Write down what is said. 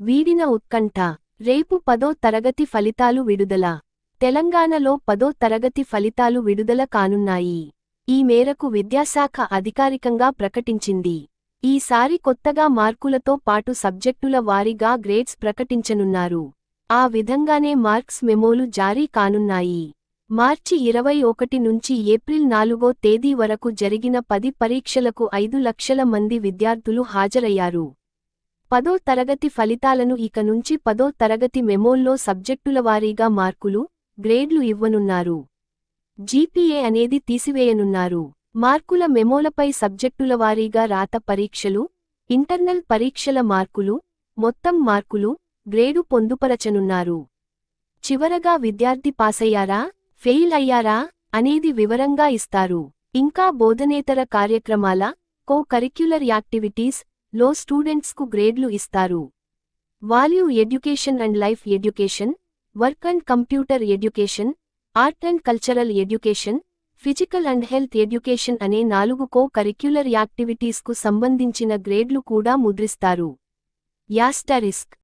వీడిన ఉత్కంఠ. రేపు పదో తరగతి ఫలితాలు విడుదల. తెలంగాణలో పదో తరగతి ఫలితాలు విడుదల కానున్నాయి. ఈ మేరకు విద్యాశాఖ అధికారికంగా ప్రకటించింది. ఈసారి కొత్తగా మార్కులతో పాటు సబ్జెక్టుల వారీగా గ్రేడ్స్ ప్రకటించనున్నారు. ఆ విధంగానే మార్క్స్ మెమోలు జారీ కానున్నాయి. మార్చి ఇరవై ఒకటి నుంచి ఏప్రిల్ నాలుగో తేదీ వరకు జరిగిన పది పరీక్షలకు ఐదు లక్షల మంది విద్యార్థులు హాజరయ్యారు. పదో తరగతి ఫలితాలను ఇక నుంచి పదో తరగతి మెమోల్లో సబ్జెక్టుల వారీగా మార్కులు గ్రేడ్లు ఇవ్వనున్నారు. జీపీఏ అనేది తీసివేయనున్నారు. మార్కుల మెమోలపై సబ్జెక్టుల వారీగా రాత పరీక్షలు ఇంటర్నల్ పరీక్షల మార్కులు మొత్తం మార్కులు గ్రేడు పొందుపరచనున్నారు. చివరగా విద్యార్థి పాసయ్యారా ఫెయిల్ అయ్యారా అనేది వివరంగా ఇస్తారు. ఇంకా బోధనేతర కార్యక్రమాల కో కరిక్యులర్ యాక్టివిటీస్ లో స్టూడెంట్స్కు గ్రేడ్లు ఇస్తారు. Value education and life education work and computer education art and cultural education physical and health education అనే నాలుగు కో కరిక్యులర్ యాక్టివిటీస్కు సంబంధించిన గ్రేడ్లు కూడా ముద్రిస్తారు. యాస్టరిస్క్